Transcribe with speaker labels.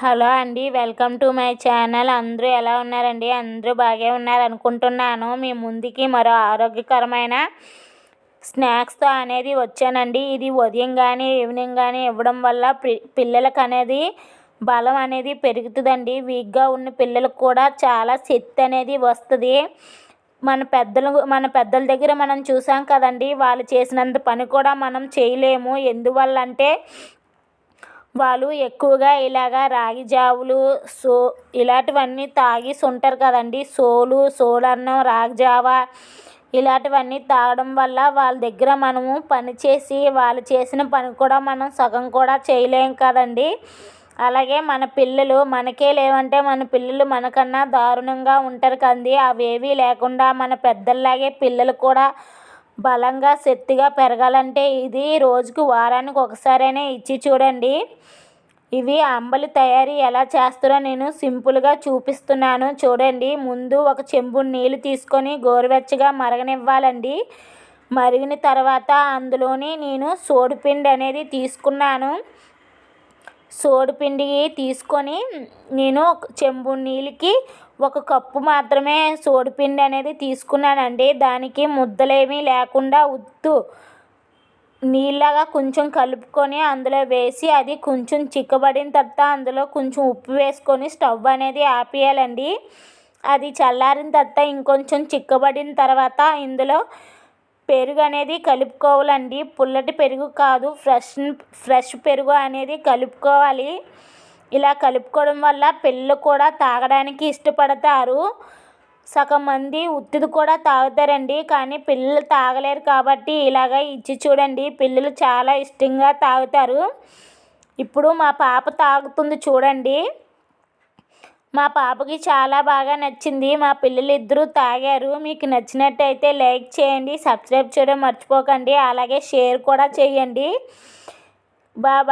Speaker 1: Hello అండి welcome to my channel. అందరూ ఎలా ఉన్నారండి? అందరూ బాగా ఉన్నారు అనుకుంటున్నాను మీ ముందుకి మరో ఆరోగ్యకరమైన స్నాక్స్తో అనేది వచ్చానండి. ఇది ఉదయం కానీ ఈవినింగ్ కానీ ఇవ్వడం వల్ల పిల్లలకు అనేది బలం అనేది పెరుగుతుందండి. వీక్గా ఉన్న పిల్లలకు కూడా చాలా శక్తి అనేది వస్తుంది. మన పెద్దలు మన పెద్దల దగ్గర మనం చూసాం కదండి వాళ్ళు చేసినంత పని కూడా మనం చేయలేము. ఎందువల్ల అంటే వాళ్ళు ఎక్కువగా ఇలాగ రాగి జావులు సో ఇలాంటివన్నీ తాగేసి ఉంటారు కదండి. సోలు సోలన్నం రాగి జావ ఇలాంటివన్నీ తాగడం వల్ల వాళ్ళ దగ్గర మనము పని చేసి వాళ్ళు చేసిన పని కూడా మనం సగం కూడా చేయలేం కదండి. అలాగే మన పిల్లలు మనకే లేవంటే మన పిల్లలు మనకన్నా దారుణంగా ఉంటారు కదండి అవేవీ లేకుండా మన పెద్దల్లాగే పిల్లలు కూడా బలంగా శక్తిగా పెరగాలంటే ఇది రోజుకు వారానికి ఒకసారైనా ఇచ్చి చూడండి. ఇవి అంబలి తయారీ ఎలా చేస్తారో నేను సింపుల్గా చూపిస్తున్నాను. చూడండి ముందు ఒక చెంబు నీళ్ళు తీసుకొని గోరువెచ్చగా మరగనివ్వాలండి. మరిగిన తర్వాత అందులోని నేను సోడిపిండి అనేది తీసుకున్నాను. సోడిపిండి తీసుకొని నేను చెంబు నీళ్ళకి ఒక కప్పు మాత్రమే సోడిపిండి అనేది తీసుకున్నానండి. దానికి ముద్దలేమీ లేకుండా ఉత్తు నీళ్ళగా కొంచెం కలుపుకొని అందులో వేసి అది కొంచెం చిక్కబడిన తర్వాత అందులో కొంచెం ఉప్పు వేసుకొని స్టవ్ అనేది ఆపేయాలండి. అది చల్లారిన తర్వాత ఇంకొంచెం చిక్కబడిన తర్వాత ఇందులో పెరుగు అనేది కలుపుకోవాలండి. పుల్లటి పెరుగు కాదు ఫ్రెష్ ఫ్రెష్ పెరుగు అనేది కలుపుకోవాలి. ఇలా కలుపుకోవడం వల్ల పిల్లలు కూడా తాగడానికి ఇష్టపడతారు. సగం మంది ఉత్తిది కూడా తాగుతారండి. కానీ పిల్లలు తాగలేరు కాబట్టి ఇలాగ ఇచ్చి చూడండి. పిల్లలు చాలా ఇష్టంగా తాగుతారు. ఇప్పుడు మా పాప తాగుతుంది చూడండి. మా పాపకి చాలా బాగా నచ్చింది. మా పిల్లలు ఇద్దరూ తాగారు. మీకు నచ్చినట్టయితే లైక్ చేయండి. సబ్స్క్రైబ్ చేయడం మర్చిపోకండి. అలాగే షేర్ కూడా చేయండి. బాయ్